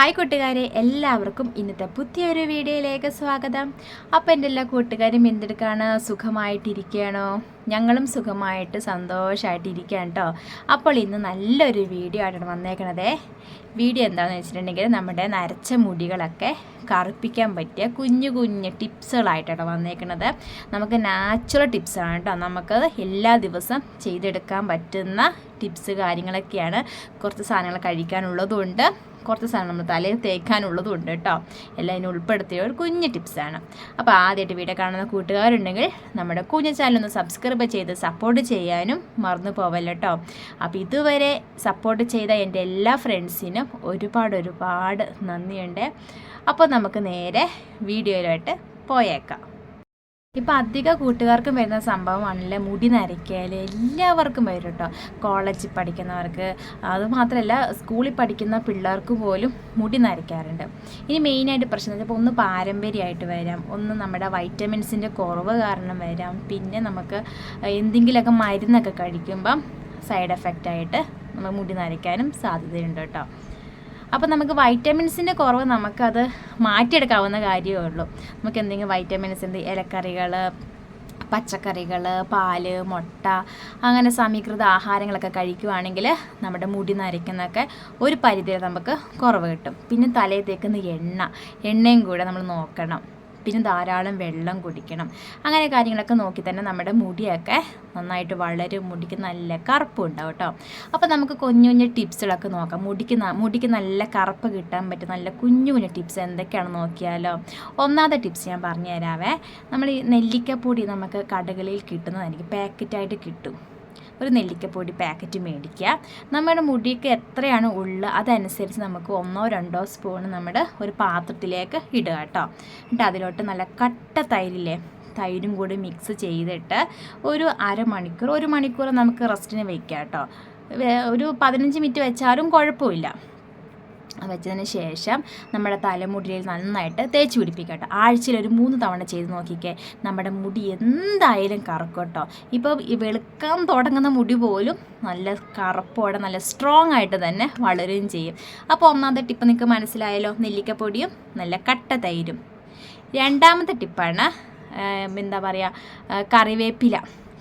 Hi കൂട്ടുകാരെ എല്ലാവർക്കും ഇന്നത്തെ പുതിയൊരു വീഡിയോയിലേക്ക് സ്വാഗതം. അപ്പോൾ എന്റെ എല്ലാ കൂട്ടുകാരും എന്തെടുക്കാണ്? സുഖമായിട്ടിരിക്കുകയാണോ? ഞങ്ങളും സുഖമായിട്ട് സന്തോഷമായിട്ട് ഇരിക്കുകയാണ് കേട്ടോ. അപ്പോൾ ഇന്ന് നല്ലൊരു വീഡിയോ ആയിട്ടാണ് വന്നേക്കണത്. വീഡിയോ എന്താണെന്ന് വെച്ചിട്ടുണ്ടെങ്കിൽ നമ്മുടെ നരച്ച മുടികളൊക്കെ കറുപ്പിക്കാൻ പറ്റിയ കുഞ്ഞു കുഞ്ഞു ടിപ്സുകളായിട്ടാണ് വന്നേക്കുന്നത് നമുക്ക് നാച്ചുറൽ ടിപ്സാണ് കേട്ടോ. നമുക്ക് എല്ലാ ദിവസം ചെയ്തെടുക്കാൻ പറ്റുന്ന ടിപ്സ് കാര്യങ്ങളൊക്കെയാണ് കുറച്ച് സാധനങ്ങൾ കഴിക്കാനുള്ളതുകൊണ്ട് കുറച്ച് സാധനം നമ്മൾ തലയിൽ തേക്കാനുള്ളതും ഉണ്ട് കേട്ടോ. എല്ലാം ഇതിന് ഉൾപ്പെടുത്തിയ ഒരു കുഞ്ഞ് ടിപ്സാണ് അപ്പോൾ ആദ്യമായിട്ട് വീഡിയോ കാണുന്ന കൂട്ടുകാരുണ്ടെങ്കിൽ നമ്മുടെ കുഞ്ഞു ചാനലൊന്ന് സബ്സ്ക്രൈബ് ചെയ്ത് സപ്പോർട്ട് ചെയ്യാനും മറന്നു പോവല്ലോ കേട്ടോ. അപ്പോൾ ഇതുവരെ സപ്പോർട്ട് ചെയ്ത എന്റെ എല്ലാ ഫ്രണ്ട്സിനും ഒരുപാട് ഒരുപാട് നന്ദിയുണ്ട്. അപ്പോൾ നമുക്ക് നേരെ വീഡിയോയിലോട്ട് പോയേക്കാം. ഇപ്പം അധിക കൂട്ടുകാർക്കും വരുന്ന സംഭവമാണല്ലേ? മുടി നരയ്ക്കൽ എല്ലാവർക്കും വരും കേട്ടോ. കോളേജിൽ പഠിക്കുന്നവർക്ക്. അതുമാത്രമല്ല സ്കൂളിൽ പഠിക്കുന്ന പിള്ളേർക്ക് പോലും മുടി നരയ്ക്കാറുണ്ട് ഇനി മെയിനായിട്ട് പ്രശ്നം വെച്ചാൽ ഒന്ന് പാരമ്പര്യമായിട്ട് വരാം. ഒന്ന് നമ്മുടെ വൈറ്റമിൻസിന്റെ കുറവ് കാരണം വരാം. പിന്നെ നമുക്ക് എന്തെങ്കിലുമൊക്കെ മരുന്നൊക്കെ കഴിക്കുമ്പം സൈഡ് എഫക്റ്റായിട്ട് നമ്മൾ മുടി നരയ്ക്കാനും സാധ്യതയുണ്ട് കേട്ടോ. അപ്പോൾ നമുക്ക് വൈറ്റമിൻസിന്റെ കുറവ് നമുക്കത് മാറ്റിയെടുക്കാവുന്ന കാര്യമേ ഉള്ളൂ. നമുക്ക് എന്തെങ്കിലും വൈറ്റമിൻസ് വൈറ്റമിൻസിന്റെ ഇലക്കറികൾ പച്ചക്കറികൾ പാൽ മുട്ട അങ്ങനെ സമീകൃത ആഹാരങ്ങളൊക്കെ കഴിക്കുവാണെങ്കിൽ നമ്മുടെ മുടി നരയ്ക്കുന്നൊക്കെ ഒരു പരിധി നമുക്ക് കുറവ് കിട്ടും. പിന്നെ തലയിൽ തേക്കുന്ന എണ്ണ എണ്ണയും കൂടെ നമ്മൾ നോക്കണം. പിന്നെ ധാരാളം വെള്ളം കുടിക്കണം. അങ്ങനെ കാര്യങ്ങളൊക്കെ നോക്കി തന്നെ നമ്മുടെ മുടിയൊക്കെ നന്നായിട്ട് വളരും മുടിക്ക് നല്ല കറുപ്പും ഉണ്ടാവും കേട്ടോ. അപ്പോൾ നമുക്ക് കുഞ്ഞു കുഞ്ഞു ടിപ്സുകളൊക്കെ നോക്കാം. മുടിക്ക് മുടിക്ക് നല്ല കറുപ്പ് കിട്ടാൻ പറ്റും നല്ല കുഞ്ഞു കുഞ്ഞു ടിപ്സ് എന്തൊക്കെയാണെന്ന് നോക്കിയാലോ. ഒന്നാമത്തെ ടിപ്സ് ഞാൻ പറഞ്ഞു തരാവേ നമ്മൾ ഈ നെല്ലിക്കപ്പൊടി നമുക്ക് കടകളിൽ കിട്ടുന്നതായിരിക്കും. പാക്കറ്റായിട്ട് കിട്ടും. ഒരു നെല്ലിക്കപ്പൊടി പാക്കറ്റ് മേടിക്കുക. നമ്മുടെ മുടിക്ക് എത്രയാണ് ഉള്ള അതനുസരിച്ച് നമുക്ക് ഒന്നോ രണ്ടോ സ്പൂൺ നമ്മുടെ ഒരു പാത്രത്തിലേക്ക് ഇടുക കേട്ടോ. എന്നിട്ട് അതിലോട്ട് നല്ല കട്ട തൈരില്ലേ തൈരും കൂടി മിക്സ് ചെയ്തിട്ട് ഒരു അരമണിക്കൂർ ഒരു മണിക്കൂർ നമുക്ക് റെസ്റ്റിന് വെക്കാം കേട്ടോ. ഒരു പതിനഞ്ച് മിനിറ്റ് വെച്ചാലും കുഴപ്പമില്ല. വെച്ചതിന് ശേഷം നമ്മുടെ തലമുടിയിൽ നന്നായിട്ട് തേച്ച് പിടിപ്പിക്കട്ടോ. ആഴ്ചയിൽ ഒരു മൂന്ന് തവണ ചെയ്ത് നോക്കിക്കേ. നമ്മുടെ മുടി എന്തായാലും കറക്കട്ടോ കേട്ടോ. ഇപ്പോൾ വെളുക്കാൻ തുടങ്ങുന്ന മുടി പോലും നല്ല കറുപ്പോടെ നല്ല സ്ട്രോങ് ആയിട്ട് തന്നെ വളരുകയും ചെയ്യും. അപ്പോൾ ഒന്നാമത്തെ ടിപ്പ് നിങ്ങൾക്ക് മനസ്സിലായല്ലോ. നെല്ലിക്കപ്പൊടിയും നല്ല കട്ട തൈരും. രണ്ടാമത്തെ ടിപ്പാണ് എന്താ പറയുക കറിവേപ്പില.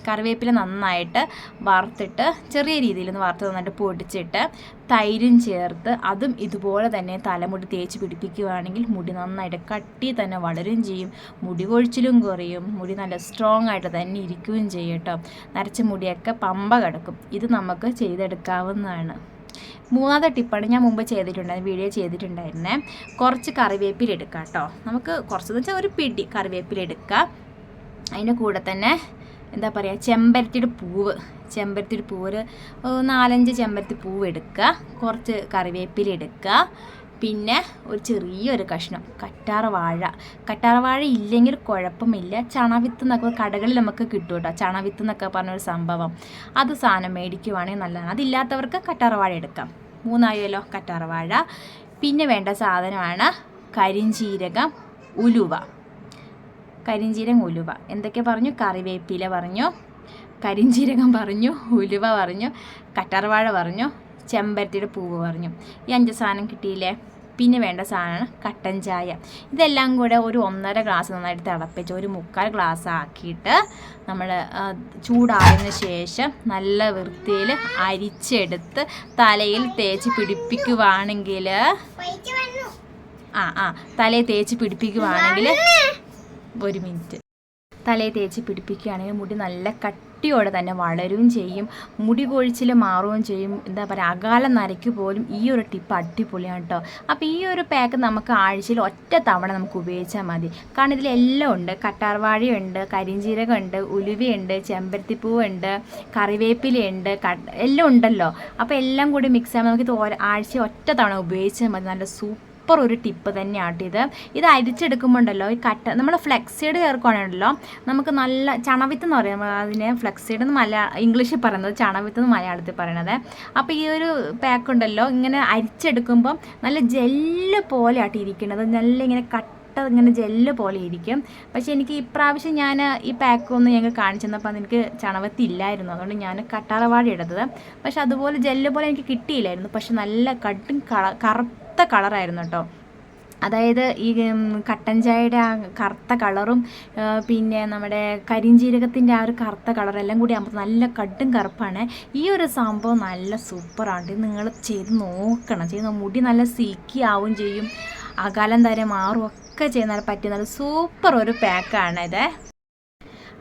കറിവേപ്പില നന്നായിട്ട് വറുത്തിട്ട് ചെറിയ രീതിയിൽ ഒന്ന് വറുത്ത് നന്നായിട്ട് പൊടിച്ചിട്ട് തൈരും ചേർത്ത് അതും ഇതുപോലെ തന്നെ തലമുടി തേച്ച് പിടിപ്പിക്കുകയാണെങ്കിൽ മുടി നന്നായിട്ട് കട്ടി തന്നെ വളരുകയും ചെയ്യും. മുടി കൊഴിച്ചിലും കുറയും. മുടി നല്ല സ്ട്രോങ് ആയിട്ട് തന്നെ ഇരിക്കുകയും ചെയ്യും കേട്ടോ. നരച്ച മുടിയൊക്കെ പമ്പ കിടക്കും. ഇത് നമുക്ക് ചെയ്തെടുക്കാവുന്നതാണ്. മൂന്നാമത്തെ ടിപ്പാണ് ഞാൻ മുമ്പ് ചെയ്തിട്ടുണ്ടായിരുന്നു വീഡിയോ ചെയ്തിട്ടുണ്ടായിരുന്നേ. കുറച്ച് കറിവേപ്പില എടുക്കാം കേട്ടോ. നമുക്ക് കുറച്ചെന്ന് വെച്ചാൽ ഒരു പിടി കറിവേപ്പില എടുക്കുക അതിന്റെ കൂടെ തന്നെ എന്താ പറയുക ചെമ്പരത്തിയുടെ പൂവ് ചെമ്പരത്തിയുടെ പൂവ് ഒരു നാലഞ്ച് ചെമ്പരത്തി പൂവ് എടുക്കുക കുറച്ച് കറിവേപ്പില എടുക്കുക പിന്നെ ഒരു ചെറിയൊരു കഷ്ണം കറ്റാർ വാഴ. കറ്റാർ വാഴ ഇല്ലെങ്കിൽ കുഴപ്പമില്ല. ചണവിത്ത് എന്നൊക്കെ കടകളിൽ നമുക്ക് കിട്ടും കേട്ടോ. ചണവിത്ത് എന്നൊക്കെ പറഞ്ഞൊരു സംഭവം. അത് സാധനം മേടിക്കുവാണെങ്കിൽ നല്ലതാണ്. അതില്ലാത്തവർക്ക് കറ്റാർ വാഴ എടുക്കാം. മൂന്നായല്ലോ കറ്റാർ വാഴ. പിന്നെ വേണ്ട സാധനമാണ് കരിഞ്ചീരകം ഉലുവ. കരിഞ്ചീരകം ഉലുവ. എന്തൊക്കെ പറഞ്ഞു? കറിവേപ്പില പറഞ്ഞു കരിഞ്ചീരകം പറഞ്ഞു ഉലുവ പറഞ്ഞു കറ്റാർവാഴ പറഞ്ഞു ചെമ്പരത്തിയുടെ പൂവ് പറഞ്ഞു. ഈ അഞ്ച് സാധനം കിട്ടിയില്ലേ? പിന്നെ വേണ്ട സാധനമാണ് കട്ടൻ ചായ. ഇതെല്ലാം കൂടെ ഒരു ഒന്നര ഗ്ലാസ് നന്നായിട്ട് തിളപ്പിച്ച് ഒരു മുക്കാൽ ഗ്ലാസ് ആക്കിയിട്ട് നമ്മൾ ചൂടായതിന് ശേഷം നല്ല വൃത്തിയിൽ അരിച്ചെടുത്ത് തലയിൽ തേച്ച് പിടിപ്പിക്കുവാണെങ്കിൽ ആ ആ തലയിൽ തേച്ച് പിടിപ്പിക്കുവാണെങ്കിൽ ഒരു മിനിറ്റ്. തലയെ തേച്ച് പിടിപ്പിക്കുകയാണെങ്കിൽ മുടി നല്ല കട്ടിയോടെ തന്നെ വളരുകയും ചെയ്യും. മുടി കൊഴിച്ചിൽ മാറുകയും ചെയ്യും. എന്താ പറയുക അകാലം നരയ്ക്ക് പോലും ഈ ഒരു ടിപ്പ് അടിപൊളിയാണ് കേട്ടോ. അപ്പോൾ ഈ ഒരു പാക്ക് നമുക്ക് ആഴ്ചയിൽ ഒറ്റ തവണ നമുക്ക് ഉപയോഗിച്ചാൽ മതി. കാരണം ഇതിലെല്ലാം ഉണ്ട്. കട്ടാർവാഴയുണ്ട് കരിഞ്ചീരകമുണ്ട് ഉലുവയുണ്ട് ചെമ്പരത്തിപ്പൂവുണ്ട് കറിവേപ്പിലയുണ്ട് എല്ലാം ഉണ്ടല്ലോ. അപ്പോൾ എല്ലാം കൂടി മിക്സ് ആകുമ്പോൾ നമുക്ക് ഇത് ആഴ്ച ഒറ്റ തവണ ഉപയോഗിച്ചാൽ മതി. നല്ല സൂപ്പർ സൂപ്പർ ഒരു ടിപ്പ് തന്നെയാണ് ഇത്. ഇത് അരിച്ചെടുക്കുമ്പോൾ ഉണ്ടല്ലോ ഈ കട്ട നമ്മൾ ഫ്ലെക്സൈഡ് ചേർക്കുകയാണല്ലോ നമുക്ക് നല്ല ചണവിത്ത് എന്ന് പറയും. അതിനെ ഫ്ലെക്സൈഡ് എന്ന് മലയാ ഇംഗ്ലീഷിൽ പറയുന്നത് ചണവിത്ത് എന്ന് മലയാളത്തിൽ പറയണത്. അപ്പോൾ ഈ ഒരു പാക്ക് ഉണ്ടല്ലോ ഇങ്ങനെ അരിച്ചെടുക്കുമ്പോൾ നല്ല ജെല്ല് പോലെ ആട്ടി ഇരിക്കുന്നത് നല്ല ഇങ്ങനെ കട്ട ഇങ്ങനെ ജെല്ല് പോലെ ഇരിക്കും. പക്ഷെ എനിക്ക് ഇപ്രാവശ്യം ഞാൻ ഈ പാക്ക് ഒന്ന് ഞങ്ങൾ കാണിച്ചു തന്നപ്പോൾ എനിക്ക് ചണവത്തി ഇല്ലായിരുന്നു. അതുകൊണ്ട് ഞാൻ കട്ടാളവാടി എടുത്തത് പക്ഷെ അതുപോലെ ജെല്ല് പോലെ എനിക്ക് കിട്ടിയില്ലായിരുന്നു. പക്ഷെ നല്ല കട്ടും കറ കറുത്ത കളറായിരുന്നു കേട്ടോ. അതായത് ഈ കട്ടൻ ചായയുടെ ആ കറുത്ത കളറും പിന്നെ നമ്മുടെ കരിഞ്ജീരകത്തിന്റെ ആ ഒരു കറുത്ത കളറും എല്ലാം കൂടി ആകുമ്പോൾ നല്ല കട്ടും കറുപ്പാണ്. ഈ ഒരു സംഭവം നല്ല സൂപ്പറാണ്. നിങ്ങൾ ചെയ്ത് നോക്കണം. ചെയ്ത് മുടി നല്ല സീക്കി ആവും ചെയ്യും. അകാലം തരെ മാറും. ഒക്കെ ചെയ്യുന്ന പറ്റിയ നല്ല സൂപ്പർ ഒരു പാക്കാണ് ഇത്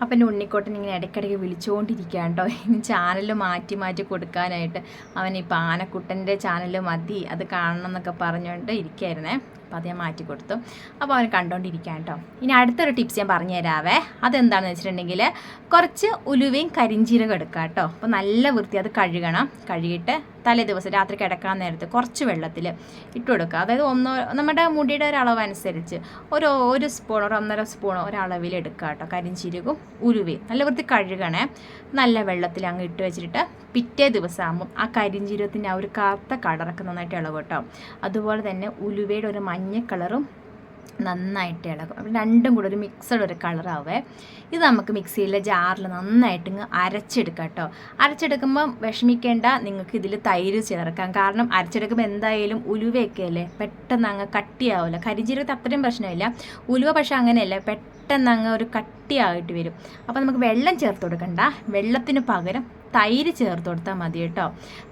അപ്പം എന്റെ ഉണ്ണിക്കോട്ടൻ ഇങ്ങനെ ഇടയ്ക്കിടയ്ക്ക് വിളിച്ചുകൊണ്ടിരിക്കുകയാണ് കേട്ടോ ഇനി ചാനൽ മാറ്റി മാറ്റി കൊടുക്കാനായിട്ട് അവൻ ഈ പാനക്കുട്ടന്റെ ചാനൽ മതി അത് കാണണം എന്നൊക്കെ പറഞ്ഞുകൊണ്ട് ഇരിക്കുകയായിരുന്നേ. അപ്പോൾ അത് ഞാൻ മാറ്റി കൊടുത്തു. അപ്പോൾ അവൻ കണ്ടുകൊണ്ടിരിക്കുകയാണ് കേട്ടോ. ഇനി അടുത്തൊരു ടിപ്സ് ഞാൻ പറഞ്ഞു തരാവേ. അതെന്താണെന്ന് വെച്ചിട്ടുണ്ടെങ്കിൽ കുറച്ച് ഉലുവയും കരിഞ്ചീരകം എടുക്കുക കേട്ടോ. അപ്പോൾ നല്ല വൃത്തി അത് കഴുകണം. കഴുകിയിട്ട് തലേ ദിവസം രാത്രി കിടക്കാൻ നേരത്ത് കുറച്ച് വെള്ളത്തിൽ ഇട്ട് കൊടുക്കുക. അതായത് ഒന്നോ നമ്മുടെ മുടിയുടെ ഒരു അളവ് അനുസരിച്ച് ഒരു ഒരു സ്പൂണോ ഒരു ഒന്നര സ്പൂണോ ഒരളവിൽ എടുക്കുക കേട്ടോ. കരിഞ്ചീരകവും ഉലുവയും നല്ല വൃത്തി കഴുകണേ. നല്ല വെള്ളത്തിൽ അങ്ങ് ഇട്ട് വെച്ചിട്ട് പിറ്റേ ദിവസമാകുമ്പോൾ ആ കരിഞ്ചീരത്തിന്റെ ആ ഒരു കറുത്ത കളറൊക്കെ നന്നായിട്ട് ഇളകും കേട്ടോ. അതുപോലെ തന്നെ ഉലുവയുടെ ഒരു മഞ്ഞ കളറും നന്നായിട്ട് ഇളകും. അപ്പം രണ്ടും കൂടെ ഒരു മിക്സഡ് ഒരു കളറാവേ. ഇത് നമുക്ക് മിക്സിയിലെ ജാറിൽ നന്നായിട്ട് ഇങ്ങ് അരച്ചെടുക്കാം കേട്ടോ. അരച്ചെടുക്കുമ്പം വിഷമിക്കേണ്ട നിങ്ങൾക്ക് ഇതിൽ തൈര് ചേർക്കാം. കാരണം അരച്ചെടുക്കുമ്പോൾ എന്തായാലും ഉലുവയൊക്കെ അല്ലേ പെട്ടെന്ന് അങ്ങ് കട്ടിയാവില്ല കരിജീരകത്ത് അത്രയും പ്രശ്നമില്ല. ഉലുവ പക്ഷെ അങ്ങനെയല്ല പെട്ടെന്ന് അങ്ങ് ഒരു കട്ടിയായിട്ട് വരും. അപ്പോൾ നമുക്ക് വെള്ളം ചേർത്ത് കൊടുക്കണ്ട. വെള്ളത്തിന് പകരം തൈര് ചേർത്ത് കൊടുത്താൽ മതി കേട്ടോ.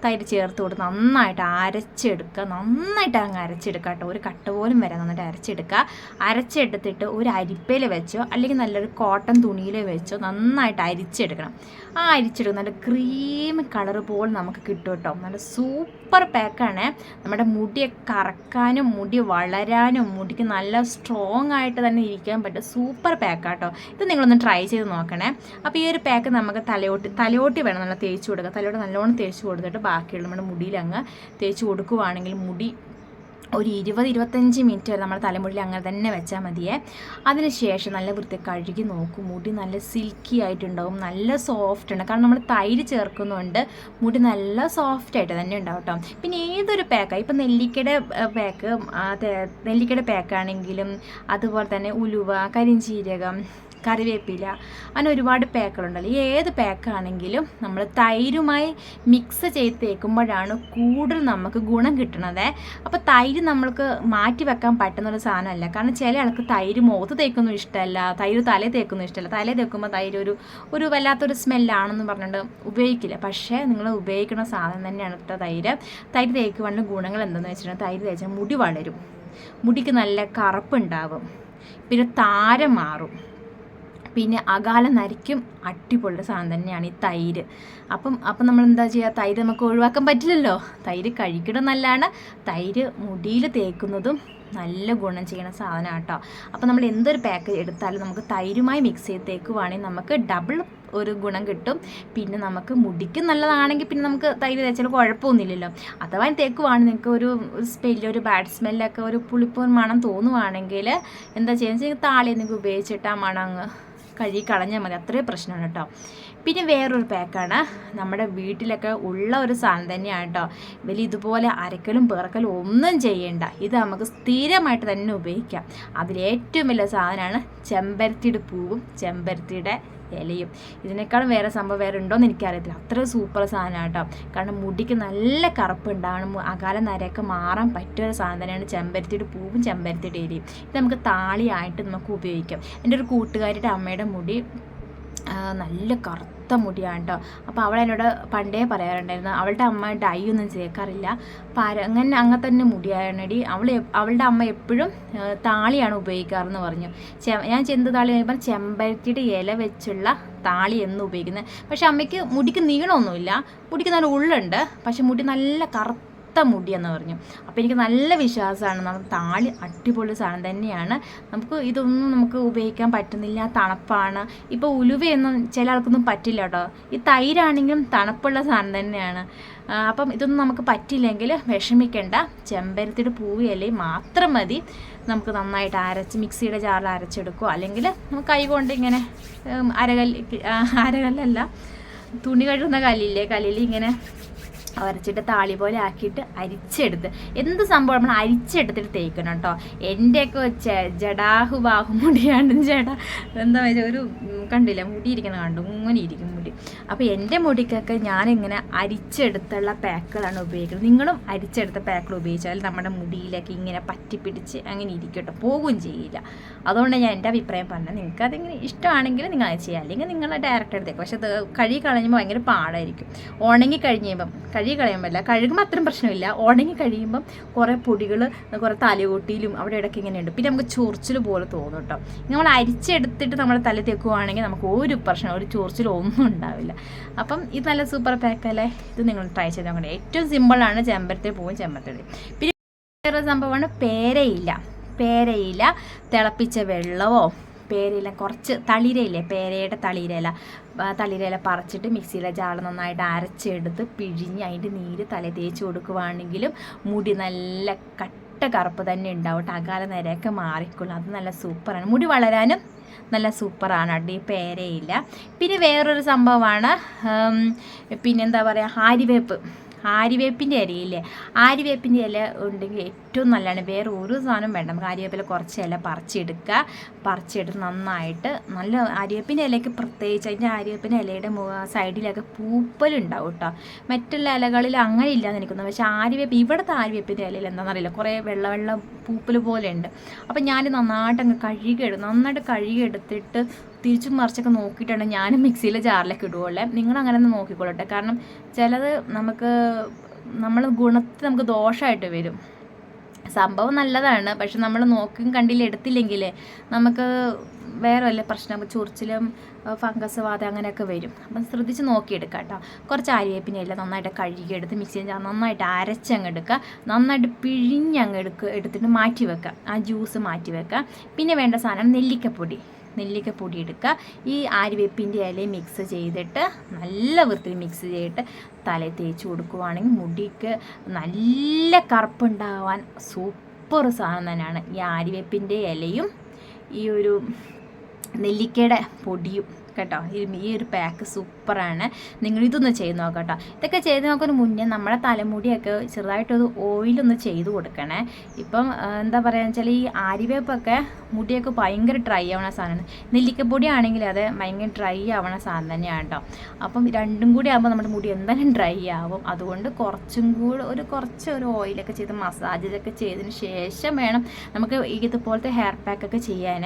തൈര് ചേർത്ത് കൊടുത്ത് നന്നായിട്ട് അരച്ചെടുക്കുക. നന്നായിട്ട് അങ്ങ് അരച്ചെടുക്കുക കേട്ടോ. ഒരു കട്ട പോലും വരാൻ നന്നായിട്ട് അരച്ചെടുക്കുക. അരച്ചെടുത്തിട്ട് ഒരു അരിപ്പയിൽ വെച്ചോ അല്ലെങ്കിൽ നല്ലൊരു കോട്ടൺ തുണിയിൽ വെച്ചോ നന്നായിട്ട് അരിച്ചെടുക്കണം. ആ അരിച്ചെടുക്കും നല്ല ക്രീം കളർ പോലെ നമുക്ക് കിട്ടും കേട്ടോ. നല്ല സൂപ്പർ പാക്കാണ് നമ്മുടെ മുടിയെ കറക്കാനും മുടി വളരാനും മുടിക്ക് നല്ല സ്ട്രോങ് ആയിട്ട് തന്നെ ഇരിക്കാൻ പറ്റും സൂപ്പർ പാക്കാട്ടോ ഇത് നിങ്ങളൊന്ന് ട്രൈ ചെയ്ത് നോക്കണേ. അപ്പോൾ ഈ ഒരു പാക്ക് നമുക്ക് തലയോട്ടി തലയോട്ടി വേണം. നല്ല തേച്ച് കൊടുക്കുക. തലയോട്ട് നല്ലോണം തേച്ച് കൊടുത്തിട്ട് ബാക്കിയുള്ള നമ്മുടെ മുടിയിൽ അങ്ങ് തേച്ച് കൊടുക്കുവാണെങ്കിൽ മുടി ഒരു ഇരുപത് ഇരുപത്തഞ്ച് മിനിറ്റ് വരെ നമ്മുടെ തലമുടിയിൽ അങ്ങനെ തന്നെ വെച്ചാൽ മതിയേ. അതിനുശേഷം നല്ല വൃത്തി കഴുകി നോക്കും. മുടി നല്ല സിൽക്കി ആയിട്ടുണ്ടാവും. നല്ല സോഫ്റ്റ് ഉണ്ട് കാരണം നമ്മൾ തൈര് ചേർക്കുന്നുണ്ട് മുടി നല്ല സോഫ്റ്റ് ആയിട്ട് തന്നെ ഉണ്ടാവും കേട്ടോ പിന്നെ ഏതൊരു പാക്കാണ് ഇപ്പം നെല്ലിക്കയുടെ പാക്ക് നെല്ലിക്കയുടെ പാക്കാണെങ്കിലും അതുപോലെ തന്നെ ഉലുവ കരിഞ്ചീരകം കറിവേപ്പില അങ്ങനെ ഒരുപാട് പാക്കുകളുണ്ടല്ലോ ഏത് പാക്കാണെങ്കിലും നമ്മൾ തൈരുമായി മിക്സ് ചെയ്ത് തേക്കുമ്പോഴാണ് കൂടുതൽ നമുക്ക് ഗുണം കിട്ടണത് അപ്പോൾ തൈര് നമ്മൾക്ക് മാറ്റി വെക്കാൻ പറ്റുന്നൊരു സാധനമല്ല. കാരണം ചില ആൾക്ക് തൈര് മുഖത്ത് തേക്കൊന്നും ഇഷ്ടമല്ല തൈര് തലയിൽ തേക്കൊന്നും ഇഷ്ടമല്ല. തലയിൽ തേക്കുമ്പോൾ തൈര് ഒരു ഒരു വല്ലാത്തൊരു സ്മെല്ലാണെന്ന് പറഞ്ഞിട്ട് ഉപയോഗിക്കില്ല. പക്ഷേ നിങ്ങൾ ഉപയോഗിക്കുന്ന സാധനം തന്നെയാണ് കേട്ടോ തൈര്. തൈര് തേക്കുവാനുള്ള ഗുണങ്ങൾ എന്താണെന്ന് വെച്ചിട്ടുണ്ടെങ്കിൽ തൈര് തേച്ചാൽ മുടി വളരും. മുടിക്ക് നല്ല കറുപ്പുണ്ടാവും പിന്നെ താരം മാറും പിന്നെ അകാലം നരിക്കും അടിപൊളി സാധനം തന്നെയാണ് ഈ തൈര്. അപ്പം അപ്പം നമ്മൾ എന്താ ചെയ്യുക തൈര് നമുക്ക് ഒഴിവാക്കാൻ പറ്റില്ലല്ലോ? തൈര് കഴിക്കണം നല്ലതാണ്. തൈര് മുടിയിൽ തേക്കുന്നതും നല്ല ഗുണം ചെയ്യണ സാധനമാണ് കേട്ടോ. അപ്പം നമ്മൾ എന്തൊരു പാക്ക് എടുത്താലും നമുക്ക് തൈരുമായി മിക്സ് ചെയ്ത് തേക്കുവാണെങ്കിൽ നമുക്ക് ഡബിൾ ഒരു ഗുണം കിട്ടും. പിന്നെ നമുക്ക് മുടിക്ക് നല്ലതാണെങ്കിൽ പിന്നെ നമുക്ക് തൈര് തേച്ചാൽ കുഴപ്പമൊന്നുമില്ലല്ലോ. അഥവാ തേക്കുവാണെങ്കിൽ നിങ്ങൾക്ക് ഒരു സ്മെല്ല് ഒരു ബാഡ് സ്മെല്ലൊക്കെ ഒരു പുളിപ്പൊരു മണം തോന്നുവാണെങ്കിൽ എന്താ ചെയ്യുക? താളി നിങ്ങൾക്ക് ഉപയോഗിച്ചിട്ട് ആ മണം അങ്ങ് കഴുകി കളഞ്ഞാൽ മതി. അത്രയും പ്രശ്നമാണ് കേട്ടോ പിന്നെ വേറൊരു പാക്കാണ്. നമ്മുടെ വീട്ടിലൊക്കെ ഉള്ള ഒരു സാധനം തന്നെയാണ് കേട്ടോ വലിയ ഇതുപോലെ അരക്കലും പേർക്കലും ഒന്നും ചെയ്യേണ്ട. ഇത് നമുക്ക് സ്ഥിരമായിട്ട് തന്നെ ഉപയോഗിക്കാം. അതിലേറ്റവും വലിയ സാധനമാണ് ചെമ്പരത്തിയുടെ പൂവും ചെമ്പരത്തിയുടെ ഇലയും. ഇതിനേക്കാളും വേറെ സംഭവം വേറെ ഉണ്ടോയെന്ന് എനിക്കറിയത്തില്ല. അത്ര സൂപ്പർ സാധനമാണ് കേട്ടോ. കാരണം മുടിക്ക് നല്ല കറുപ്പ് ഉണ്ടാവണം അകാല നരയൊക്കെ മാറാൻ പറ്റിയ സാധനം തന്നെയാണ് ചെമ്പരത്തിയുടെ പൂവും ചെമ്പരത്തിയുടെ ഇലയും. ഇത് നമുക്ക് താളിയായിട്ട് നമുക്ക് ഉപയോഗിക്കാം. എന്റെ ഒരു കൂട്ടുകാരിയുടെ അമ്മയുടെ മുടി നല്ല കറുത്ത മുടിയാണ് കേട്ടോ അപ്പോൾ അവൾ എന്നോട് പണ്ടേ പറയാറുണ്ടായിരുന്നു അവളുടെ അമ്മ ഡൈ ഒന്നും ചേർക്കാറില്ല പര അങ്ങനെ അങ്ങനെ തന്നെ മുടിയായണടി അവൾ അവളുടെ അമ്മ എപ്പോഴും താളിയാണ് ഉപയോഗിക്കാറെന്ന് പറഞ്ഞു. ഞാൻ ചെന്ത് താളി കഴിയുമ്പോൾ ചെമ്പരത്തിയുടെ ഇല വെച്ചുള്ള താളി എന്ന് ഉപയോഗിക്കുന്നത്. പക്ഷേ അമ്മയ്ക്ക് മുടിക്ക് നീളമൊന്നുമില്ല. മുടിക്ക് നല്ല ഉള്ളുണ്ട്. പക്ഷെ മുടി നല്ല കറുത്ത മുടിയെന്ന് പറഞ്ഞു. അപ്പോൾ എനിക്ക് നല്ല വിശ്വാസമാണ്. നമ്മൾ താളി അടിപൊളി സാധനം തന്നെയാണ്. നമുക്ക് ഇതൊന്നും നമുക്ക് ഉപയോഗിക്കാൻ പറ്റുന്നില്ല. തണുപ്പാണ്. ഇപ്പോൾ ഉലുവയൊന്നും ചില ആൾക്കൊന്നും പറ്റില്ല കേട്ടോ. ഈ തൈരാണെങ്കിലും തണുപ്പുള്ള സാധനം തന്നെയാണ്. അപ്പം ഇതൊന്നും നമുക്ക് പറ്റില്ലെങ്കിൽ വിഷമിക്കേണ്ട. ചെമ്പരത്തിയുടെ പൂവ് ഇലയും മാത്രം മതി. നമുക്ക് നന്നായിട്ട് അരച്ച് മിക്സിയുടെ ജാറിൽ അരച്ചെടുക്കുക അല്ലെങ്കിൽ നമുക്ക് കൈകൊണ്ട് ഇങ്ങനെ അരകല്ല് അരകല്ലല്ല തുണി കഴുകുന്ന കല്ലില്ലേ? കല്ലിൽ ഇങ്ങനെ അരച്ചിട്ട് താളി പോലെ ആക്കിയിട്ട് അരിച്ചെടുത്ത്. എന്ത് സംഭവം നമ്മൾ അരിച്ചെടുത്തിട്ട് തേക്കണം കേട്ടോ. എന്റെയൊക്കെ ജഡാഹു ബാഹു മുടിയാണ് ജഡ എന്താ വെച്ചാൽ ഒരു കണ്ടില്ല? മുടി ഇരിക്കണം കണ്ടു. ഇങ്ങനെ ഇരിക്കും. അപ്പോൾ എന്റെ മുടിക്കൊക്കെ ഞാനിങ്ങനെ അരിച്ചെടുത്തുള്ള പാക്കുകളാണ് ഉപയോഗിക്കുന്നത്. നിങ്ങളും അരിച്ചെടുത്ത പാക്കുകൾ ഉപയോഗിച്ചാൽ നമ്മുടെ മുടിയിലേക്ക് ഇങ്ങനെ പറ്റിപ്പിടിച്ച് അങ്ങനെ ഇരിക്കട്ടെ. പോകുകയും ചെയ്യില്ല. അതുകൊണ്ട് ഞാൻ എന്റെ അഭിപ്രായം പറഞ്ഞത്. നിങ്ങൾക്ക് അതിങ്ങനെ ഇഷ്ടമാണെങ്കിൽ നിങ്ങൾ അത് ചെയ്യുക. അല്ലെങ്കിൽ നിങ്ങൾ ഡയറക്റ്റ് എടുത്തേക്കും. പക്ഷേ അത് കഴുകി കളയുമ്പോൾ ഭയങ്കര പാടായിരിക്കും. ഉണങ്ങി കഴിയുമ്പം കഴുകി കളയുമ്പോൾ അല്ല കഴുകുമ്പോൾ അത്രയും പ്രശ്നമില്ല. ഉണങ്ങി കഴിയുമ്പം കുറേ പൊടികൾ കുറേ തലയോട്ടിയിലും അവിടെ ഇടയ്ക്ക് ഇങ്ങനെ ഉണ്ട്. പിന്നെ നമുക്ക് ചൊറിച്ചിൽ പോലെ തോന്നും കേട്ടോ. നമ്മൾ അരിച്ചെടുത്തിട്ട് നമ്മൾ തല തേക്കുവാണെങ്കിൽ നമുക്ക് ഒരു പ്രശ്നം ഒരു ചൊറിച്ചിൽ ഒന്നും ഉണ്ടാവില്ല. അപ്പം ഇത് നല്ല സൂപ്പർ പാക്കല്ലേ ഇത് നിങ്ങൾ ട്രൈ ചെയ്ത് നോക്കണേ. ഏറ്റവും സിമ്പിളാണ് ചെമ്പരത്തി പൂവും ചെമ്പരത്തി പിന്നെ വേറെ സംഭവമാണ് പേരയില്ല പേരയില തിളപ്പിച്ച വെള്ളമോ പേരയില കുറച്ച് തളിരയില്ലേ? പേരയുടെ തളിരയില. തളിരയില പറിച്ചിട്ട് മിക്സിയിലെ ജാൾ നന്നായിട്ട് അരച്ചെടുത്ത് പിഴിഞ്ഞ് അതിന്റെ നീര് തല തേച്ച് കൊടുക്കുവാണെങ്കിലും മുടി നല്ല കട്ട കറുപ്പ് തന്നെ ഉണ്ടാവും. അകാല നേരെയൊക്കെ മാറിക്കൊള്ളും. അത് നല്ല സൂപ്പറാണ് മുടി വളരാനും നല്ല സൂപ്പറാണ് ഈ പേരയില്ല. പിന്നെ വേറൊരു സംഭവമാണ് പിന്നെന്താ പറയുക ആര്യവേപ്പ്. ആര്യവേപ്പിന്റെ ഇലയില്ലേ? ആര്യവേപ്പിന്റെ ഇല ഉണ്ടെങ്കിൽ ഏറ്റവും നല്ലതാണ്. വേറെ ഒരു സാധനം വേണ്ട. നമുക്ക് ആര്യവേപ്പില കുറച്ച് ഇല പറിച്ചെടുക്കുക പറിച്ചെടുത്ത് നന്നായിട്ട് നല്ല ആര്യവേപ്പിന്റെ ഇലയ്ക്ക് പ്രത്യേകിച്ച് അതിന്റെ ആര്യവേപ്പിന്റെ ഇലയുടെ സൈഡിലൊക്കെ പൂപ്പലുണ്ടാവും കേട്ടോ മറ്റുള്ള ഇലകളിൽ അങ്ങനെ ഇല്ലാന്ന് എനിക്കൊന്നും പക്ഷേ ആര്യവേപ്പ് ഇവിടുത്തെ ആര്യവേപ്പിന്റെ ഇലയിൽ എന്താണെന്നറിയില്ല കുറേ വെള്ള വെള്ള പൂപ്പൽ പോലെ ഉണ്ട്. അപ്പം ഞാൻ നന്നായിട്ട് അങ്ങ് കഴുകിയെടുക്കും നന്നായിട്ട് കഴുകിയെടുത്തിട്ട് തിരിച്ചും മറിച്ചൊക്കെ നോക്കിയിട്ടാണ് ഞാൻ മിക്സിയിലെ ജാറിലൊക്കെ ഇടുകയുള്ളേ നിങ്ങൾ അങ്ങനെ ഒന്ന് നോക്കിക്കോളട്ടെ. കാരണം ചിലത് നമുക്ക് നമ്മൾ ഗുണത്തിൽ നമുക്ക് ദോഷമായിട്ട് വരും. സംഭവം നല്ലതാണ്. പക്ഷെ നമ്മൾ നോക്കും കണ്ടില്ല എടുത്തില്ലെങ്കിൽ നമുക്ക് വേറെ വല്ല പ്രശ്നം ചൊറിച്ചിലും ഫംഗസ് വാത അങ്ങനെയൊക്കെ വരും. അപ്പം ശ്രദ്ധിച്ച് നോക്കിയെടുക്കുക കേട്ടോ കുറച്ച് ആര്യവേപ്പിനെ എല്ലാം നന്നായിട്ട് കഴുകിയെടുത്ത് മിക്സിയിൽ നന്നായിട്ട് അരച്ചങ്ങ് എടുക്കുക നന്നായിട്ട് പിഴിഞ്ഞങ്ങ് എടുക്കുക എടുത്തിട്ട് മാറ്റി വെക്കുക ആ ജ്യൂസ് മാറ്റി വെക്കുക പിന്നെ വേണ്ട സാധനം നെല്ലിക്കപ്പൊടി. നെല്ലിക്കപ്പൊടി എടുക്കുക ഈ ആര്യവേപ്പിന്റെ ഇലയും മിക്സ് ചെയ്തിട്ട് നല്ല വൃത്തിയിൽ മിക്സ് ചെയ്തിട്ട് തലയിൽ തേച്ച് കൊടുക്കുവാണെങ്കിൽ മുടിക്ക് നല്ല കറുപ്പുണ്ടാവാൻ സൂപ്പർ സാധനം തന്നെയാണ്. ഈ ആര്യവേപ്പിന്റെ ഇലയും ഈ ഒരു നെല്ലിക്കയുടെ പൊടിയും കേട്ടോ. ഈ ഒരു പാക്ക് സൂപ്പറാണ്. നിങ്ങൾ ഇതൊന്ന് ചെയ്ത് നോക്കാം കേട്ടോ. ഇതൊക്കെ ചെയ്ത് നോക്കുന്ന മുന്നേ നമ്മുടെ തലമുടിയൊക്കെ ചെറുതായിട്ടൊന്ന് ഓയിലൊന്ന് ചെയ്ത് കൊടുക്കണേ. ഇപ്പം എന്താ പറയുക വെച്ചാൽ ഈ ആര്യവേപ്പൊക്കെ മുടിയൊക്കെ ഭയങ്കര ഡ്രൈ ആവണ സാധനമാണ്. നെല്ലിക്കപ്പൊടി ആണെങ്കിൽ അത് ഭയങ്കര ഡ്രൈ ആവണ സാധനം തന്നെയാണ് കേട്ടോ. അപ്പം രണ്ടും കൂടി ആകുമ്പോൾ നമ്മുടെ മുടി എന്തായാലും ഡ്രൈ ആവും. അതുകൊണ്ട് കുറച്ചും കൂടി ഒരു കുറച്ച് ഒരു ഓയിലൊക്കെ ചെയ്ത് ഇതൊക്കെ ചെയ്തതിന് ശേഷം വേണം നമുക്ക് ഇതുപോലത്തെ ഹെയർ പാക്കൊക്കെ ചെയ്യാൻ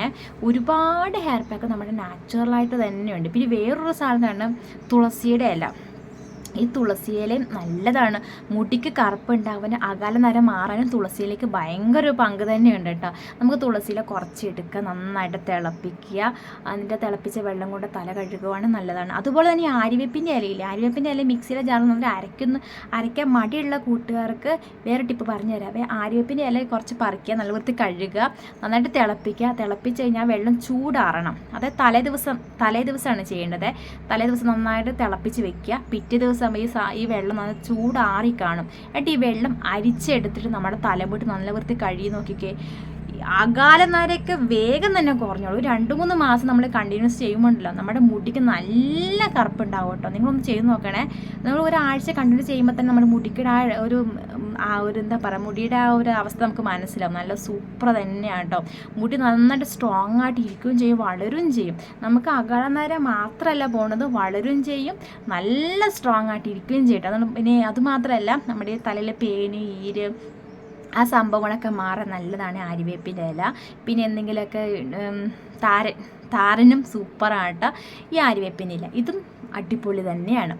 ഒരുപാട് ഹെയർ പാക്ക് നമ്മുടെ നാച്ചുറലായിട്ട് തന്നെയുണ്ട്. പിന്നെ വേറൊരു സാധനമാണ് തുളസിയുടെ ഇല. ഈ തുളസിയിലയും നല്ലതാണ്. മുടിക്ക് കറുപ്പുണ്ടാവാൻ അകാല നേരം മാറാനും തുളസിയിലേക്ക് ഭയങ്കര ഒരു പങ്ക് തന്നെയുണ്ട് കേട്ടോ. നമുക്ക് തുളസിയില കുറച്ചെടുക്കുക നന്നായിട്ട് തിളപ്പിക്കുക. അതിന്റെ തിളപ്പിച്ച വെള്ളം കൊണ്ട് തല കഴുകുവാണ് നല്ലതാണ്. അതുപോലെ തന്നെ ആര്യവേപ്പിന്റെ ഇലയില്ല? ആര്യവേപ്പിന്റെ ഇല മിക്സിയിലെ ജാറിൽ നമ്മൾ അരയ്ക്കുന്ന അരയ്ക്കാൻ മടിയുള്ള കൂട്ടുകാർക്ക് വേറെ ടിപ്പ് പറഞ്ഞു തരാവേ ആര്യവേപ്പിന്റെ ഇല കുറച്ച് പറിക്കുക നല്ല വൃത്തി കഴുകുക നന്നായിട്ട് തിളപ്പിക്കുക. തിളപ്പിച്ച് കഴിഞ്ഞാൽ വെള്ളം ചൂടാറണം. അത് തലേ ദിവസം തലേ ദിവസമാണ് ചെയ്യേണ്ടത്. തലേ ദിവസം നന്നായിട്ട് തിളപ്പിച്ച് വെക്കുക. പിറ്റേ ദിവസം ഈ സാ ഈ വെള്ളം നല്ല ചൂടാറി കാണും. എന്നിട്ട് ഈ വെള്ളം അരിച്ചെടുത്തിട്ട് നമ്മുടെ തലമുട്ട് നല്ല വൃത്തി കഴുകി നോക്കിക്കേ. അകാലനാരൊക്കെ വേഗം തന്നെ കുറഞ്ഞോളൂ. രണ്ട് മൂന്ന് മാസം നമ്മൾ കണ്ടിന്യൂസ് ചെയ്യുമ്പോണ്ടല്ലോ നമ്മുടെ മുടിക്ക് നല്ല കറുപ്പുണ്ടാവും കേട്ടോ. നിങ്ങളൊന്ന് ചെയ്ത് നോക്കണേ. നമ്മൾ ഒരാഴ്ച കണ്ടിന്യൂസ് ചെയ്യുമ്പോൾ തന്നെ നമ്മുടെ മുടിക്കിടെ ആ ഒരു ആ ഒരു എന്താ പറയുക മുടിയുടെ ആ ഒരു അവസ്ഥ നമുക്ക് മനസ്സിലാവും. നല്ല സൂപ്പർ തന്നെയാണ് കേട്ടോ. മുടി നന്നായിട്ട് സ്ട്രോങ് ആയിട്ട് ഇരിക്കുകയും ചെയ്യും വളരും ചെയ്യും. നമുക്ക് അകാലനര മാത്രമല്ല പോണത് വളരും ചെയ്യും. നല്ല സ്ട്രോങ് ആയിട്ട് ഇരിക്കുകയും ചെയ്യും കേട്ടോ. പിന്നെ അതുമാത്രമല്ല നമ്മുടെ തലയിലെ പേന് ഈര് ആ സംഭവങ്ങളൊക്കെ മാറാൻ നല്ലതാണ് ആര്യവേപ്പിന്റെ ഇല. പിന്നെ എന്തെങ്കിലുമൊക്കെ താരൻ താരനും സൂപ്പറാട്ട ഈ ആര്യവേപ്പിന്റെ ഇല. ഇതും അടിപൊളി തന്നെയാണ്.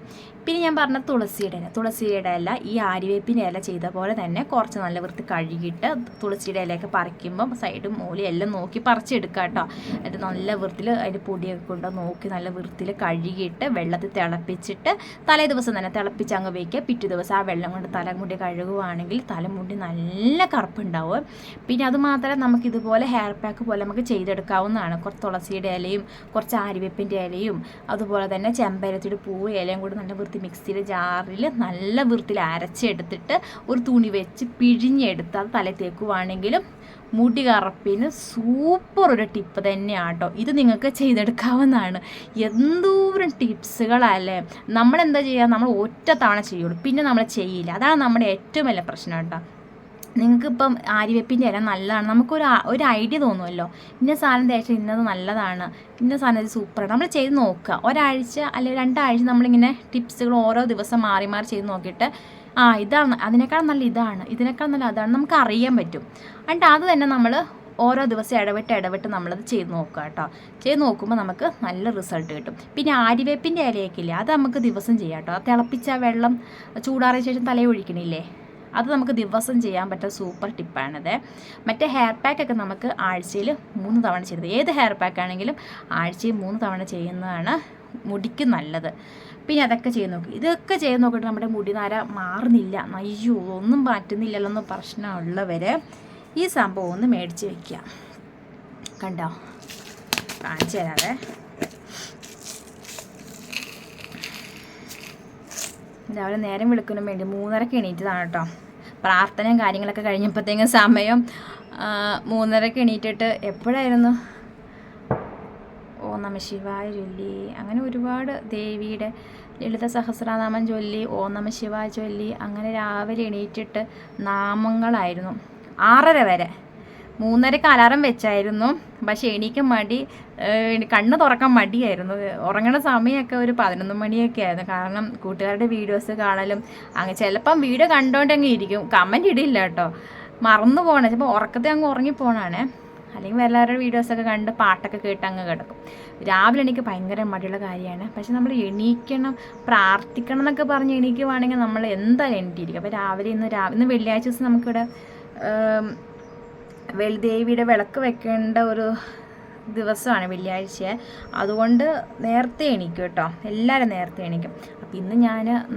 പിന്നെ ഞാൻ പറഞ്ഞ തുളസിയുടെ ഇല. തുളസിയുടെ ഇല ഈ ആര്യവേപ്പിന്റെ ഇല ചെയ്ത പോലെ തന്നെ കുറച്ച് നല്ല വൃത്തി കഴുകിയിട്ട് തുളസിയുടെ ഇലയൊക്കെ പറിക്കുമ്പോൾ സൈഡും മൂലയും എല്ലാം നോക്കി പറിച്ചെടുക്കുക കേട്ടോ അത് നല്ല വൃത്തിയിൽ അതിന്റെ പൊടിയൊക്കെ കൊണ്ട് നോക്കി നല്ല വൃത്തിയിൽ കഴുകിയിട്ട് വെള്ളത്തിൽ തിളപ്പിച്ചിട്ട് തലേ ദിവസം തന്നെ തിളപ്പിച്ച് അങ്ങ് വയ്ക്കുക പിറ്റേ ദിവസം ആ വെള്ളം കൊണ്ട് തലമുടി കഴുകുവാണെങ്കിൽ തലമുടി നല്ല കറുപ്പുണ്ടാവും. പിന്നെ അത് മാത്രമല്ല നമുക്ക് ഇതുപോലെ ഹെയർ പാക്ക് പോലെ നമുക്ക് ചെയ്തെടുക്കാവുന്നതാണ്. കുറച്ച് തുളസിയുടെ ഇലയും കുറച്ച് ആര്യവേപ്പിന്റെ ഇലയും അതുപോലെ തന്നെ ചെമ്പരത്തിയുടെ പൂവ് ഇലയും കൂടി നല്ല വൃത്തി മിക്സിയുടെ ജാറിൽ നല്ല വൃത്തിൽ അരച്ചെടുത്തിട്ട് ഒരു തുണി വെച്ച് പിഴിഞ്ഞെടുത്ത് അത് തല തേക്കുവാണെങ്കിലും മുടി കറപ്പിന് സൂപ്പർ ഒരു ടിപ്പ് തന്നെയാണ് കേട്ടോ ഇത് നിങ്ങൾക്ക് ചെയ്തെടുക്കാവുന്നതാണ്. എന്തോരം ടിപ്സുകളല്ലേ? നമ്മളെന്താ ചെയ്യുക നമ്മൾ ഒറ്റ തവണ ചെയ്യുള്ളൂ. പിന്നെ നമ്മൾ ചെയ്യില്ല. അതാണ് നമ്മുടെ ഏറ്റവും വലിയ പ്രശ്നം കേട്ടോ. നിങ്ങൾക്ക് ഇപ്പം ആര്യവെപ്പിന്റെ ഇല നല്ലതാണ്. നമുക്കൊരു ഒരു ഐഡിയ തോന്നുമല്ലോ. ഇന്ന സാധനം തേച്ചാൽ ഇന്നത് നല്ലതാണ്. ഇന്ന സാധനം ഇത് സൂപ്പറാണ്. നമ്മൾ ചെയ്ത് നോക്കുക. ഒരാഴ്ച അല്ലെങ്കിൽ രണ്ടാഴ്ച നമ്മളിങ്ങനെ ടിപ്സുകൾ ഓരോ ദിവസം മാറി മാറി ചെയ്ത് നോക്കിയിട്ട് ആ ഇതാണ് അതിനേക്കാൾ നല്ല ഇതാണ്. ഇതിനേക്കാൾ നല്ല അതാണ്. നമുക്ക് അറിയാൻ പറ്റും. എന്നിട്ട് അത് തന്നെ നമ്മൾ ഓരോ ദിവസം ഇടവിട്ട് ഇടവിട്ട് നമ്മളത് ചെയ്ത് നോക്കുക കേട്ടോ. ചെയ്ത് നോക്കുമ്പോൾ നമുക്ക് നല്ല റിസൾട്ട് കിട്ടും. പിന്നെ ആര്യവേപ്പിന്റെ ഇലയൊക്കെ ഇല്ലേ? അത് നമുക്ക് ദിവസം ചെയ്യാം കേട്ടോ. തിളപ്പിച്ച വെള്ളം ചൂടാറിയ ശേഷം തലയിൽ ഒഴിക്കണില്ലേ? അത് നമുക്ക് ദിവസം ചെയ്യാൻ പറ്റുന്ന സൂപ്പർ ടിപ്പാണിത് മറ്റേ ഹെയർ പാക്കൊക്കെ നമുക്ക് ആഴ്ചയിൽ മൂന്ന് തവണ ചെയ്തത് ഏത് ഹെയർ പാക്ക് ആണെങ്കിലും ആഴ്ചയിൽ മൂന്ന് തവണ ചെയ്യുന്നതാണ് മുടിക്ക് നല്ലത്. പിന്നെ അതൊക്കെ ചെയ്ത് നോക്കി. ഇതൊക്കെ ചെയ്ത് നോക്കിയിട്ട് നമ്മുടെ മുടി നര മാറുന്നില്ല. അയ്യോ ഒന്നും മാറ്റുന്നില്ലല്ലോ എന്ന് പ്രശ്നമുള്ളവർ ഈ സംഭവം ഒന്ന് മേടിച്ച് വയ്ക്കുക കണ്ടോ? കാണിച്ചു തരാതെ രാവിലെ നേരം വിളിക്കുന്നതിന് വേണ്ടി മൂന്നരക്ക് എണീറ്റതാണ് കേട്ടോ. പ്രാർത്ഥനയും കാര്യങ്ങളൊക്കെ കഴിഞ്ഞപ്പോഴത്തേക്കും സമയം മൂന്നരക്ക് എണീറ്റിട്ട് എപ്പോഴായിരുന്നു? ഓ നമ ശിവായ ചൊല്ലി. അങ്ങനെ ഒരുപാട് ദേവിയുടെ ലളിത സഹസ്രനാമം ചൊല്ലി ഓ നമ ശിവായ ചൊല്ലി. അങ്ങനെ രാവിലെ എണീറ്റിട്ട് നാമങ്ങളായിരുന്നു. ആറര വരെ. മൂന്നരക്ക് അലാറം വെച്ചായിരുന്നു. പക്ഷേ എണീക്കാൻ മടി. കണ്ണ് തുറക്കാൻ മടിയായിരുന്നു. ഉറങ്ങണ സമയമൊക്കെ ഒരു പതിനൊന്ന് മണിയൊക്കെ ആയിരുന്നു. കാരണം കൂട്ടുകാരുടെ വീഡിയോസ് കാണലും അങ്ങ് ചിലപ്പം വീഡിയോ കണ്ടോണ്ട് അങ്ങ് ഇരിക്കും. കമന്റ് ഇടില്ല കേട്ടോ. മറന്നു പോകണം. ചിലപ്പോൾ ഉറക്കത്തെ അങ്ങ് ഉറങ്ങിപ്പോണാണേ അല്ലെങ്കിൽ എല്ലാവരുടെ വീഡിയോസൊക്കെ കണ്ട് പാട്ടൊക്കെ കേട്ട് അങ്ങ് കിടക്കും. രാവിലെ എനിക്ക് ഭയങ്കര മടിയുള്ള കാര്യമാണ്. പക്ഷെ നമ്മൾ എണീക്കണം പ്രാർത്ഥിക്കണം എന്നൊക്കെ പറഞ്ഞ് എണീക്കുവാണെങ്കിൽ നമ്മൾ എന്തായാലും എണീറ്റിരിക്കും. അപ്പോൾ രാവിലെ ഇന്ന് രാവിലെ ഇന്ന് വെള്ളിയാഴ്ച ദിവസം നമുക്കിവിടെ വെളുദേവിയുടെ വിളക്ക് വെക്കേണ്ട ഒരു ദിവസമാണ് വെള്ളിയാഴ്ച അതുകൊണ്ട് നേരത്തെ എണീക്കും കേട്ടോ. എല്ലാവരും നേരത്തെ എണീക്കും. അപ്പം ഇന്ന് ഞാൻ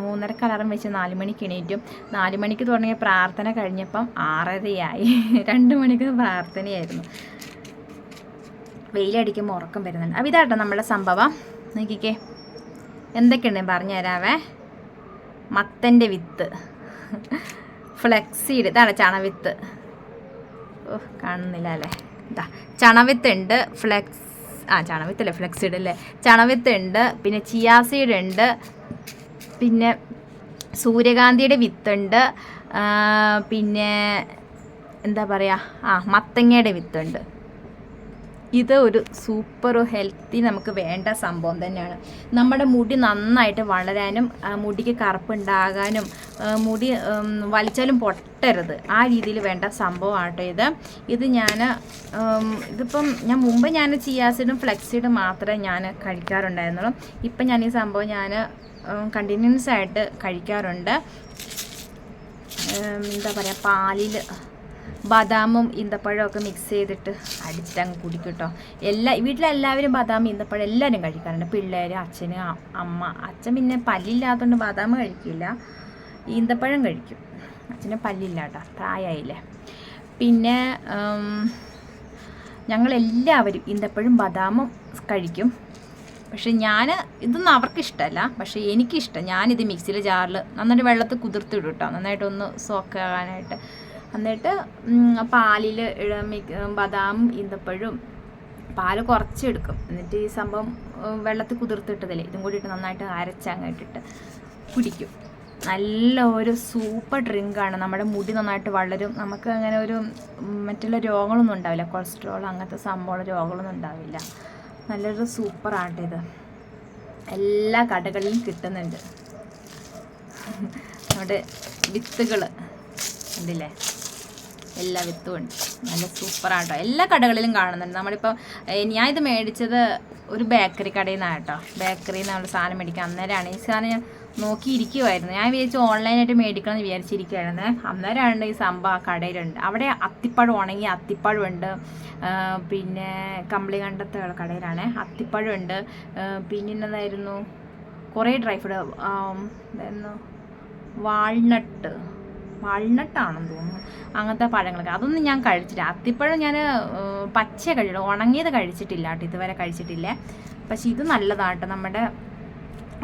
മൂന്നര കളറും വെച്ച് നാല് മണിക്ക് എണീറ്റും. നാല് മണിക്ക് തുടങ്ങിയ പ്രാർത്ഥന കഴിഞ്ഞപ്പം ആറരയായി. രണ്ട് മണിക്ക് പ്രാർത്ഥനയായിരുന്നു. വെയിലടിക്കുമ്പോൾ ഉറക്കം വരുന്നുണ്ട്. അപ്പം ഇതാട്ടോ നമ്മുടെ സംഭവം. നോക്കിക്കേ. എന്തൊക്കെയുണ്ട് പറഞ്ഞു തരാവേ. മത്തന്റെ വിത്ത്. ഫ്ലെക്സീഡ്. ഇതാണ് ചണവിത്ത് ഓ കാണുന്നില്ല അല്ലേ? ഇതാ ചണവിത്തുണ്ട് ഫ്ലെക്സ് ആ ചണവിത്തല്ലേ ഫ്ലെക്സിഡ് അല്ലേ? ചണവിത്തുണ്ട് പിന്നെ ചിയാസീഡ് ഉണ്ട് പിന്നെ സൂര്യകാന്തിയുടെ വിത്തുണ്ട് പിന്നെ എന്താ പറയുക ആ മത്തങ്ങയുടെ വിത്തുണ്ട്. ഇത് ഒരു സൂപ്പർ ഹെൽത്തി നമുക്ക് വേണ്ട സംഭവം തന്നെയാണ്. നമ്മുടെ മുടി നന്നായിട്ട് വളരാനും മുടിക്ക് കറുപ്പുണ്ടാകാനും മുടി വലിച്ചാലും പൊട്ടരുത്. ആ രീതിയിൽ വേണ്ട സംഭവമാണ് കേട്ടോ ഇത് ഇത് ഞാൻ ഇതിപ്പം ഞാൻ മുമ്പ് ഞാൻ ചിയാസിഡും ഫ്ലെക്സിഡും മാത്രമേ ഞാൻ കഴിക്കാറുണ്ടായിരുന്നുള്ളൂ. ഇപ്പം ഞാൻ ഈ സംഭവം ഞാൻ കണ്ടിന്യൂസ് ആയിട്ട് കഴിക്കാറുണ്ട്. എന്താ പറയുക പാലിൽ ബദാമും ഈന്തപ്പഴവും ഒക്കെ മിക്സ് ചെയ്തിട്ട് അടിച്ചിട്ട് അങ്ങ് കുടിക്കും കേട്ടോ എല്ലാ വീട്ടിലെല്ലാവരും ബദാം ഈന്തപ്പഴം എല്ലാവരും കഴിക്കാറുണ്ട്. പിള്ളേർ അച്ഛന് അമ്മ. അച്ഛൻ പിന്നെ പല്ലില്ലാത്തതുകൊണ്ട് ബദാം കഴിക്കില്ല. ഈന്തപ്പഴം കഴിക്കും. അച്ഛന് പല്ലില്ല കേട്ടോ പ്രായമായില്ലേ പിന്നെ ഞങ്ങളെല്ലാവരും ഈന്തപ്പഴം ബദാമും കഴിക്കും. പക്ഷെ ഞാൻ ഇതൊന്നും അവർക്കിഷ്ടമല്ല പക്ഷെ എനിക്കിഷ്ടം. ഞാനിത് മിക്സിയിലെ ജാറിൽ നന്നായിട്ട് വെള്ളത്തിൽ കുതിർത്തിടും കേട്ടോ നന്നായിട്ടൊന്ന് സോക്കാനായിട്ട് എന്നിട്ട് പാലിൽ ബദാം ഇന്തപ്പഴും പാൽ കുറച്ചെടുക്കും. എന്നിട്ട് ഈ സംഭവം വെള്ളത്തിൽ കുതിർത്തിട്ടതില്ലേ ഇതും കൂടി ഇട്ട് നന്നായിട്ട് അരച്ചങ്ങോട്ടിട്ട് കുടിക്കും. നല്ല ഒരു സൂപ്പർ ഡ്രിങ്കാണ് നമ്മുടെ മുടി നന്നായിട്ട് വളരും. നമുക്ക് അങ്ങനെ ഒരു മറ്റുള്ള രോഗങ്ങളൊന്നും ഉണ്ടാവില്ല. കൊളസ്ട്രോൾ അങ്ങനത്തെ സംഭവമുള്ള രോഗങ്ങളൊന്നും ഉണ്ടാവില്ല. നല്ലൊരു സൂപ്പറാണ് ഇത്. എല്ലാ കടകളിലും കിട്ടുന്നുണ്ട്. നമ്മുടെ വിത്തുകൾ ഉണ്ടല്ലേ എല്ലാ വിത്തും ഉണ്ട്. നല്ല സൂപ്പറാട്ടോ. എല്ലാ കടകളിലും കാണുന്നുണ്ട്. നമ്മളിപ്പോൾ ഇത് മേടിച്ചത് ഒരു ബേക്കറി കടയിൽ നിന്നാണ് കേട്ടോ. ബേക്കറിയിൽ നിന്ന് നമ്മൾ സാധനം മേടിക്കാം അന്നേരമാണ് ഈ സാധനം ഞാൻ നോക്കിയിരിക്കുമായിരുന്നു ഞാൻ വിചാരിച്ചു ഓൺലൈനായിട്ട് മേടിക്കണം എന്ന് വിചാരിച്ചിരിക്കുകയായിരുന്നു അന്നേരമാണ് ഈ സംഭവം ആ കടയിലുണ്ട്. അവിടെ അത്തിപ്പഴം ഉണങ്ങി അത്തിപ്പഴമുണ്ട്. പിന്നെ കമ്പിളി കണ്ടത്തെ കടയിലാണ്. അത്തിപ്പഴമുണ്ട്. ആഹ് പിന്നെ എന്നതായിരുന്നു കുറേ ഡ്രൈ ഫ്രൂട്ട് വാൾനട്ട്. വാൾനട്ടാണെന്ന് തോന്നുന്നു. അങ്ങനത്തെ പഴങ്ങളൊക്കെ. അതൊന്നും ഞാൻ കഴിച്ചില്ല അത്തിപ്പഴം ഞാൻ പച്ച കഴിയുള്ളൂ ഉണങ്ങിയത് കഴിച്ചിട്ടില്ല കേട്ടോ. ഇതുവരെ കഴിച്ചിട്ടില്ല. പക്ഷെ ഇത് നല്ലതാണ് കേട്ടോ. നമ്മുടെ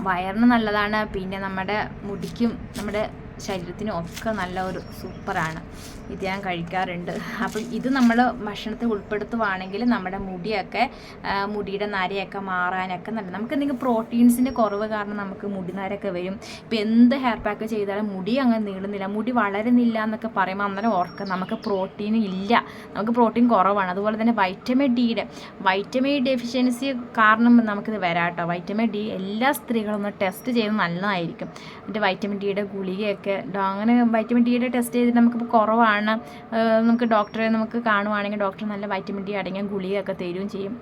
വയറിന് നല്ലതാണ്. പിന്നെ നമ്മുടെ മുടിക്കും നമ്മുടെ ശരീരത്തിനും ഒക്കെ നല്ല ഒരു സൂപ്പറാണ്. ഇത് ഞാൻ കഴിക്കാറുണ്ട്. അപ്പം ഇത് നമ്മൾ ഭക്ഷണത്തിൽ ഉൾപ്പെടുത്തുവാണെങ്കിൽ നമ്മുടെ മുടിയൊക്കെ മുടിയുടെ നരയൊക്കെ മാറാനൊക്കെ നല്ല നമുക്ക് എന്തെങ്കിലും പ്രോട്ടീൻസിന്റെ കുറവ് കാരണം നമുക്ക് മുടി നരൊക്കെ വരും. ഇപ്പം എന്ത് ഹെയർ പാക്ക് ചെയ്താലും മുടി അങ്ങനെ നീളുന്നില്ല. മുടി വളരുന്നില്ല എന്നൊക്കെ പറയുമ്പോൾ അന്നേരം ഓർക്കുക നമുക്ക് പ്രോട്ടീൻ ഇല്ല. നമുക്ക് പ്രോട്ടീൻ കുറവാണ്. അതുപോലെ തന്നെ വൈറ്റമിൻ ഡിയുടെ വൈറ്റമിൻ ഡെഫിഷ്യൻസി കാരണം നമുക്കിത് വരാട്ടോ വൈറ്റമിൻ ഡി എല്ലാ സ്ത്രീകളും ഒന്ന് ടെസ്റ്റ് ചെയ്ത് നല്ലതായിരിക്കും. എന്നിട്ട് വൈറ്റമിൻ ഡിയുടെ ഗുളികയൊക്കെ അങ്ങനെ വൈറ്റമിൻ ഡിയുടെ ടെസ്റ്റ് ചെയ്തിട്ട് നമുക്കിപ്പോൾ കുറവാണ്. നമുക്ക് ഡോക്ടറെ നമുക്ക് കാണുവാണെങ്കിൽ ഡോക്ടർ നല്ല വൈറ്റമിൻ ഡി അടങ്ങിയ ഗുളികയൊക്കെ തരുകയും ചെയ്യും.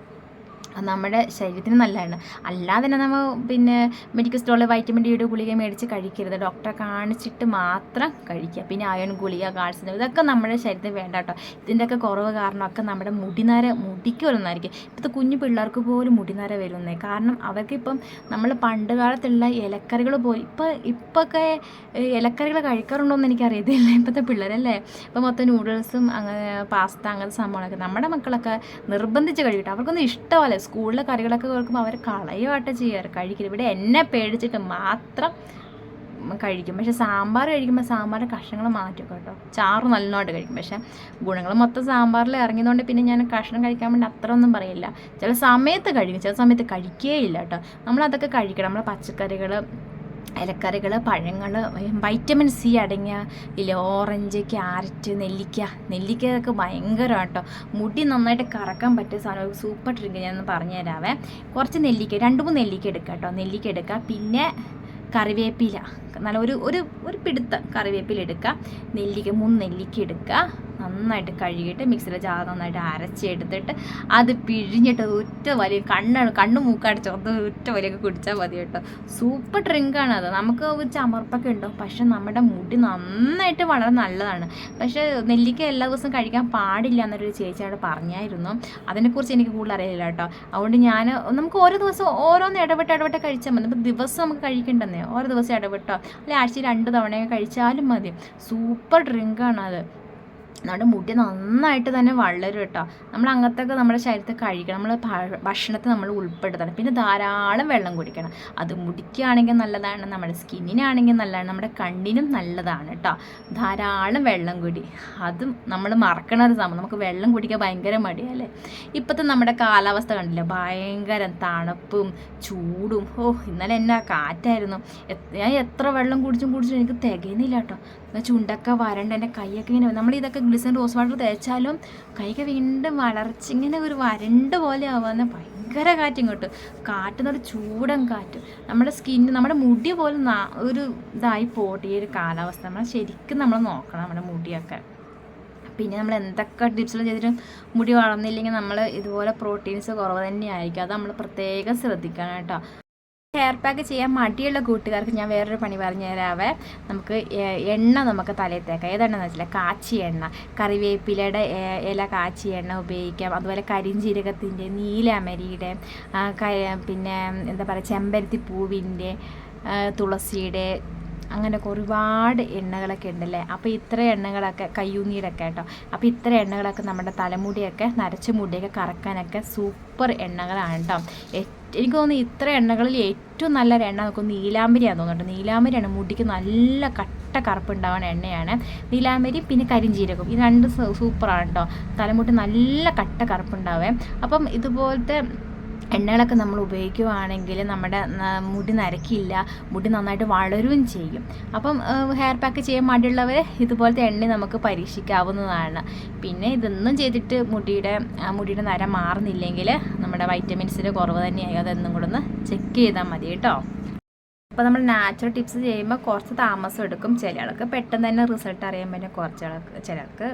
നമ്മുടെ ശരീരത്തിന് നല്ലതാണ്. അല്ലാതെ തന്നെ നമ്മൾ പിന്നെ മെഡിക്കൽ സ്റ്റോറിൽ വൈറ്റമിൻ ഡിയുടെ ഗുളിക മേടിച്ച് കഴിക്കരുത്. ഡോക്ടറെ കാണിച്ചിട്ട് മാത്രം കഴിക്കുക. പിന്നെ അയൺ ഗുളിക കാൽസ്യം ഇതൊക്കെ നമ്മുടെ ശരീരത്തിന് വേണ്ട കേട്ടോ. ഇതിന്റെയൊക്കെ കുറവ് കാരണമൊക്കെ നമ്മുടെ മുടിനര മുടിക്ക് വരുന്നതായിരിക്കും. ഇപ്പോഴത്തെ കുഞ്ഞു പിള്ളേർക്ക് പോലും മുടിനര വരുന്നേ. കാരണം അവർക്കിപ്പം നമ്മൾ പണ്ട് കാലത്തുള്ള ഇലക്കറികൾ പോലും ഇപ്പോൾ ഇപ്പൊക്കെ ഇലക്കറികൾ കഴിക്കാറുണ്ടോ എന്ന് എനിക്കറിയത്തില്ല. ഇപ്പോഴത്തെ പിള്ളേരല്ലേ? ഇപ്പം മൊത്തം നൂഡിൽസും അങ്ങനെ പാസ്ത അങ്ങനത്തെ സംഭവങ്ങളൊക്കെ നമ്മുടെ മക്കളൊക്കെ നിർബന്ധിച്ച് കഴിക്കട്ടെ. അവർക്കൊന്നും ഇഷ്ടമല്ല. സ്കൂളിലെ കറികളൊക്കെ കേൾക്കുമ്പോൾ അവർ കളയുമായിട്ട് ചെയ്യാറ്. കഴിക്കില്ല. ഇവിടെ എന്നെ പേടിച്ചിട്ട് മാത്രം കഴിക്കും. പക്ഷെ സാമ്പാർ കഴിക്കുമ്പോൾ സാമ്പാറിന്റെ കഷ്ണങ്ങൾ മാറ്റും കേട്ടോ. ചാറ് നല്ലതായിട്ട് കഴിക്കും. പക്ഷെ ഗുണങ്ങൾ മൊത്തം സാമ്പാറിൽ ഇറങ്ങിയതുകൊണ്ട് പിന്നെ ഞാൻ കഷ്ണം കഴിക്കാൻ വേണ്ടി അത്ര ഒന്നും പറയില്ല. ചില സമയത്ത് കഴിക്കും. ചില സമയത്ത് കഴിക്കേ കഴിക്കുകയില്ല കേട്ടോ. നമ്മളതൊക്കെ കഴിക്കണം. നമ്മൾ പച്ചക്കറികൾ ഇലക്കറികൾ പഴങ്ങൾ വൈറ്റമിൻ സി അടങ്ങിയ ഇല്ല ഓറഞ്ച് ക്യാരറ്റ് നെല്ലിക്ക. നെല്ലിക്കയൊക്കെ ഭയങ്കര കേട്ടോ മുടി നന്നായിട്ട് കറക്കാൻ പറ്റിയ സാധനം സൂപ്പർ ഡ്രിങ്ക് ഞാൻ പറഞ്ഞു തരാവേ കുറച്ച് നെല്ലിക്ക രണ്ട് മൂന്ന് നെല്ലിക്ക എടുക്കുക കേട്ടോ. നെല്ലിക്ക എടുക്കുക. പിന്നെ കറിവേപ്പില. നല്ല ഒരു ഒരു ഒരു പിടുത്തം കറിവേപ്പില എടുക്കുക. നെല്ലിക്ക മൂന്ന് നെല്ലിക്ക എടുക്കുക. നന്നായിട്ട് കഴുകിയിട്ട് മിക്സിയിലെ ജാർ നന്നായിട്ട് അരച്ചെടുത്തിട്ട് അത് പിഴിഞ്ഞിട്ട് ഒറ്റ വലിയ കണ്ണാണ് കണ്ണു മൂക്കടിച്ച് ചോർത്ത് ഒറ്റ വലിയൊക്കെ കുടിച്ചാൽ മതി കേട്ടോ. സൂപ്പർ ഡ്രിങ്കാണ് അത്. നമുക്ക് ചമർപ്പൊക്കെ ഉണ്ടോ? പക്ഷെ നമ്മുടെ മുടി നന്നായിട്ട് വളരെ നല്ലതാണ്. പക്ഷേ നെല്ലിക്ക എല്ലാ ദിവസവും കഴിക്കാൻ പാടില്ല എന്നൊരു ചേച്ചി അവിടെ പറഞ്ഞായിരുന്നു. അതിനെക്കുറിച്ച് എനിക്ക് കൂടുതൽ അറിയില്ല കേട്ടോ. അതുകൊണ്ട് ഞാൻ നമുക്ക് ഓരോ ദിവസം ഓരോന്ന് ഇടപെട്ട് ഇടപെട്ട് കഴിച്ചാൽ മതി. ഇപ്പോൾ ദിവസം നമുക്ക് കഴിക്കേണ്ടെന്നേ. ഓരോ ദിവസം ഇടപെട്ടോ അല്ലെങ്കിൽ ആഴ്ചയിൽ രണ്ട് തവണയൊക്കെ കഴിച്ചാലും മതി. സൂപ്പർ ഡ്രിങ്കാണ് അത്. നമ്മുടെ മുടി നന്നായിട്ട് തന്നെ വളരും കേട്ടോ. നമ്മൾ അങ്ങനത്തൊക്കെ നമ്മുടെ ശരീരത്തിൽ കഴിക്കണം നമ്മൾ ഭക്ഷണത്തെ നമ്മൾ ഉൾപ്പെടുത്തണം. പിന്നെ ധാരാളം വെള്ളം കുടിക്കണം. അത് മുടിക്കാണെങ്കിൽ നല്ലതാണ് നമ്മുടെ സ്കിന്നിനാണെങ്കിൽ നല്ലതാണ് നമ്മുടെ കണ്ണിനും നല്ലതാണ് കേട്ടോ. ധാരാളം വെള്ളം കുടി. അതും നമ്മൾ മറക്കണ ഒരു സംഭവം. നമുക്ക് വെള്ളം കുടിക്കാൻ ഭയങ്കര മടിയല്ലേ? ഇപ്പോഴത്തെ നമ്മുടെ കാലാവസ്ഥ കണ്ടില്ല? ഭയങ്കര തണുപ്പും ചൂടും. ഓ ഇന്നലെ എന്നാ കാറ്റായിരുന്നു. ഞാൻ എത്ര വെള്ളം കുടിച്ചും കുടിച്ചും എനിക്ക് തികയുന്നില്ല കേട്ടോ. ചുണ്ടൊക്കെ വരണ്ട എന്റെ കൈയൊക്കെ ഇങ്ങനെ നമ്മൾ ഇതൊക്കെ ഗ്ലിസൺ റോസ് വാട്ടർ തേച്ചാലും കൈയൊക്കെ വീണ്ടും വളർച്ച ഇങ്ങനെ ഒരു വരണ്ട പോലെ ആവാന്ന് ഭയങ്കര കാറ്റ് ഇങ്ങോട്ട്. കാറ്റ് എന്നൊരു ചൂടൻ കാറ്റ്. നമ്മുടെ സ്കിന്ന് നമ്മുടെ മുടി പോലും ഒരു ഇതായി പോട്ടെ ഈ ഒരു കാലാവസ്ഥ. നമ്മൾ ശരിക്കും നമ്മൾ നോക്കണം നമ്മുടെ മുടിയൊക്കെ. പിന്നെ നമ്മൾ എന്തൊക്കെ ടിപ്സുകൾ ചെയ്തിട്ടും മുടി വളർന്നില്ലെങ്കിൽ നമ്മൾ ഇതുപോലെ പ്രോട്ടീൻസ് കുറവ് തന്നെയായിരിക്കും. അത് നമ്മൾ പ്രത്യേകം ശ്രദ്ധിക്കണം കേട്ടോ. ഹെയർ പാക്ക് ചെയ്യാൻ മടിയുള്ള കൂട്ടുകാർക്ക് ഞാൻ വേറൊരു പണി പറഞ്ഞു തരാവേ. നമുക്ക് എണ്ണ നമുക്ക് തലയിൽ തേക്കാം ഏതെണ്ണെന്ന് വെച്ചാൽ കാച്ചി എണ്ണ. കറിവേപ്പിലയുടെ ഇല കാച്ചി എണ്ണ ഉപയോഗിക്കാം. അതുപോലെ കരിഞ്ചീരകത്തിന്റെ നീലമരിയുടെ പിന്നെ എന്താ പറയുക ചെമ്പരത്തി പൂവിന്റെ തുളസിയുടെ അങ്ങനെയൊക്കെ ഒരുപാട് എണ്ണകളൊക്കെ ഉണ്ടല്ലേ? അപ്പോൾ ഇത്ര എണ്ണകളൊക്കെ കയ്യൂന്നീരൊക്കെ കേട്ടോ. അപ്പോൾ ഇത്ര എണ്ണകളൊക്കെ നമ്മുടെ തലമുടിയൊക്കെ നരച്ച മുടിയൊക്കെ കറക്കാനൊക്കെ സൂപ്പർ എണ്ണകളാണ് കേട്ടോ. എനിക്ക് തോന്നുന്നു ഇത്ര എണ്ണകളിൽ ഏറ്റവും നല്ലൊരു എണ്ണ നമുക്ക് നീലാമ്പരിയാണ് തോന്നുന്നുണ്ട്. നീലാമ്പരിയാണ് മുടിക്ക് നല്ല കട്ട കറുപ്പ് കറുപ്പുണ്ടാവുന്ന എണ്ണയാണ്. നീലാമ്പരി പിന്നെ കരിഞ്ചീരകം. ഈ രണ്ട് സൂപ്പറാണ് കേട്ടോ തലമുടി നല്ല കട്ട കറുപ്പുണ്ടാവേ അപ്പം ഇതുപോലത്തെ എണ്ണകളൊക്കെ നമ്മൾ ഉപയോഗിക്കുകയാണെങ്കിൽ നമ്മുടെ മുടി നരക്കില്ല മുടി നന്നായിട്ട് വളരുകയും ചെയ്യും. അപ്പം ഹെയർ പാക്ക് ചെയ്യാൻ മടിയുള്ളവർ ഇതുപോലത്തെ എണ്ണ നമുക്ക് പരീക്ഷിക്കാവുന്നതാണ്. പിന്നെ ഇതൊന്നും ചെയ്തിട്ട് മുടിയുടെ മുടിയുടെ നര മാറുന്നില്ലെങ്കിൽ നമ്മുടെ വൈറ്റമിൻസിന്റെ കുറവ് തന്നെയായി. അതെന്നും കൂടെ ഒന്ന് ചെക്ക് ചെയ്താൽ മതി കേട്ടോ. അപ്പോൾ നമ്മൾ നാച്ചുറൽ ടിപ്സ് ചെയ്യുമ്പോൾ കുറച്ച് താമസം എടുക്കും ചിലയാൾക്ക് പെട്ടെന്ന് തന്നെ റിസൾട്ട് അറിയാൻ പറ്റും. കുറച്ച് ചിലർക്ക്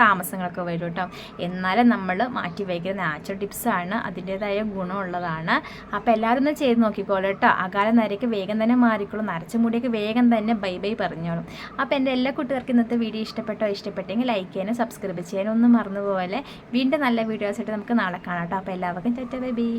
താമസങ്ങളൊക്കെ വരും കേട്ടോ. എന്നാലും നമ്മൾ മാറ്റി വയ്ക്കുന്ന നാച്ചുറൽ ടിപ്സാണ് അതിന്റേതായ ഗുണമുള്ളതാണ്. അപ്പോൾ എല്ലാവരും ഒന്ന് ചെയ്ത് നോക്കിക്കോളൂ കേട്ടോ. അകാലം നരയ്ക്ക് വേഗം തന്നെ മാറിക്കോളും. നരച്ച മുടിയൊക്കെ വേഗം തന്നെ ബൈ ബൈ പറഞ്ഞോളും. അപ്പോൾ എന്റെ എല്ലാ കൂട്ടുകാർക്കും ഇന്നത്തെ വീഡിയോ ഇഷ്ടപ്പെട്ടോ? ഇഷ്ടപ്പെട്ടെങ്കിൽ ലൈക്ക് ചെയ്യാനും സബ്സ്ക്രൈബ് ചെയ്യാനും ഒന്നും മറന്നുപോലെ വീണ്ടും നല്ല വീഡിയോസായിട്ട് നമുക്ക് നാളെ കാണാം കേട്ടോ. അപ്പോൾ എല്ലാവർക്കും ചേട്ടാ ബൈ ബൈ.